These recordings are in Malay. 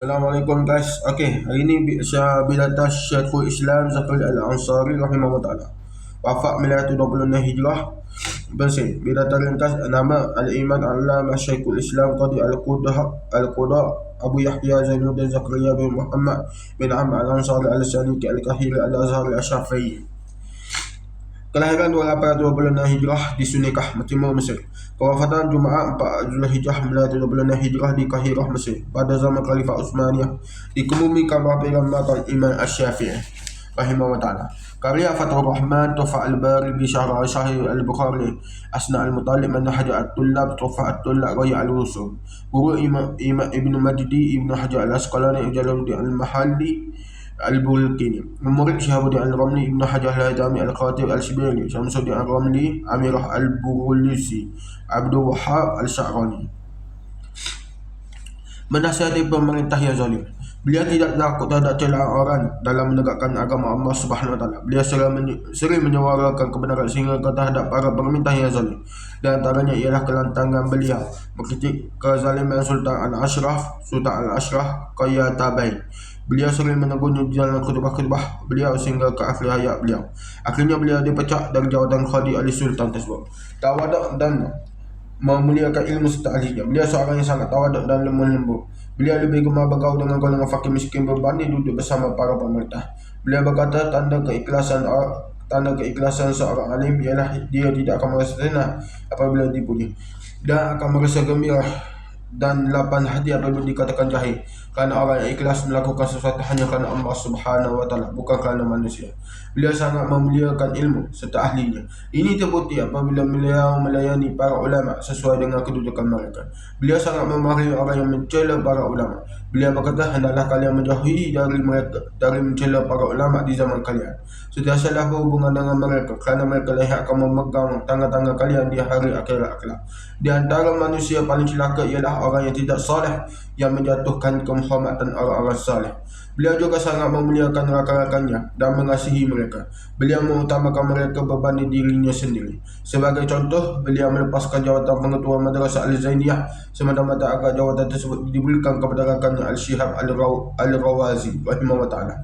Assalamualaikum guys. Okey, hari ni Syah Bilata Syekhul Islam Zakaria Al-Ansari rahimahullah taala. Wafat 926 Hijrah. Bersih. Bilata ringkas nama Al-Iman Allah Syekhul Islam Qadi Al-Qudah Al-Qudah Abu Yahya Zainuddin Zakaria bin Muhammad bin Amr Al-Ansari Al-Sani Al-Kahiri Al-Azhar Al-Syafi'i. Kelahiran 2826 Hijrah di Sunikah, Timur Mesir. Kewafatan Jumaat 4 Zulhijjah 1926 Hijrah di Kahirah, Mesir. Pada zaman Khalifah Utsmaniyah dikemumikan bahawa pengamalan Imam Asy-Syafi'i rahimahullah taala. Karya Fathur Rahman Tufa Al-Bari bi Syarah Sahih Al-Bukhari Asna Al-Mutalib Man Hajar At-Tullab Tufa At-Tullab Raya Al-Rusul Guru Imam, Imam Ibn Majdi Ibn Hajar Al-Asqalani Jalaluddin Al-Mahalli Al-Bulkini Murid Syihabuddin Al-Ramli Ibn Hajar Al-Haytami Al-Khatib Al-Shibiri Syamsuddin Al-Ramli Amirah Al-Burulisi Abdul Wahab Al-Sya'rani Menasihati pemerintah yang zalim Beliau tidak takut terhadap celaan orang dalam menegakkan agama Allah Subhanahu Wa Taala. Beliau sering, sering menyuarakan kebenaran sehingga terhadap para pemerintah yang zalim. Di antaranya ialah kelantangan beliau mengkritik kezaliman Sultan Al-Ashraf, Sultan Al-Ashraf Kaya Tabai. Beliau sering menegurnya di dalam khutbah-khutbah beliau sehingga ke akhir hayat beliau. Akhirnya beliau dipecat dari jawatan Khadi Ali Sultan tersebut. Tawadak dan memuliakan ilmu serta ahlinya. Beliau seorang yang sangat tawaduk dan lemah lembut. Beliau lebih gemar bergaul dengan golongan fakir miskin berbanding duduk bersama para pemerintah. Beliau berkata tanda keikhlasan tanda keikhlasan seorang alim ialah dia tidak akan merasa senang apabila dipuji dan akan merasa gembira dan lapan hati apabila dikatakan jahil kerana orang yang ikhlas melakukan sesuatu hanya kerana Allah Subhanahu wa taala bukan kerana manusia. Beliau sangat memuliakan ilmu serta ahlinya. Ini terbukti apabila beliau melayani para ulama sesuai dengan kedudukan mereka. Beliau sangat memarahi orang yang mencela para ulama. Beliau berkata hendaklah kalian menjauhi dari mereka dari mencela para ulama di zaman kalian. Sentiasalah berhubungan dengan mereka kerana mereka yang akan memegang tangan-tangan kalian di hari akhirat kelak. Di antara manusia paling celaka ialah orang yang tidak soleh yang menjatuhkan kehormatan orang-orang saleh. Beliau juga sangat memuliakan rakan-rakannya dan mengasihi mereka. Beliau mengutamakan mereka berbanding dirinya sendiri. Sebagai contoh, beliau melepaskan jawatan pengetua Madrasah Al-Zainiyah semata-mata agar jawatan tersebut diberikan kepada rakannya Al-Syihab Al-Rawazi rahimahullah ta'ala.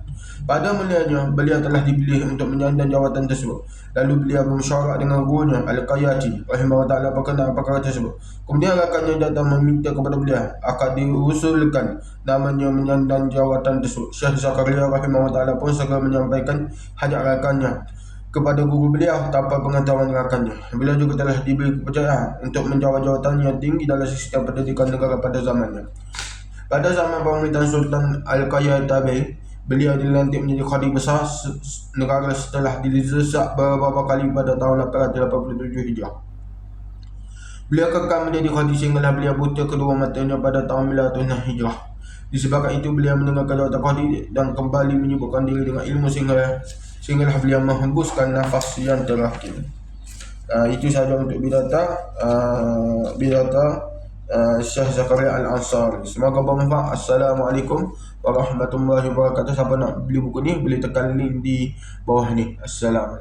Pada mulanya, beliau telah dipilih untuk menyandang jawatan tersebut. Lalu beliau bersyarat dengan gurunya Al-Qayati rahimahullah ta'ala berkenaan perkara tersebut. Kemudian rakannya datang meminta kepada beliau akan diusulkan namanya menyandang jawatan tersebut. Syekh Zakaria rahimahullah ta'ala pun segera menyampaikan hajat rakannya kepada guru beliau tanpa pengetahuan rakannya. Beliau juga telah diberi kepercayaan untuk menjawab jawatan yang tinggi dalam sistem pendidikan negara pada zamannya. Pada zaman pemerintahan Sultan Al-Qaya Beliau dilantik menjadi khadi besar negara setelah didesak beberapa kali pada tahun 887 Hijrah. Beliau kekal menjadi khadi sehinggalah beliau buta kedua matanya pada tahun 906 Hijrah. Disebabkan itu beliau mendengarkan jawatan khadi dan kembali menyibukkan diri dengan ilmu sehingga sehinggalah beliau menghembuskan nafas yang terakhir. Uh, itu sahaja untuk bidata uh, bidata uh, Syekh Zakaria Al-Ansari. Semoga bermanfaat. Assalamualaikum warahmatullahi wabarakatuh. Siapa nak beli buku ni boleh tekan link di bawah ni. Assalamualaikum.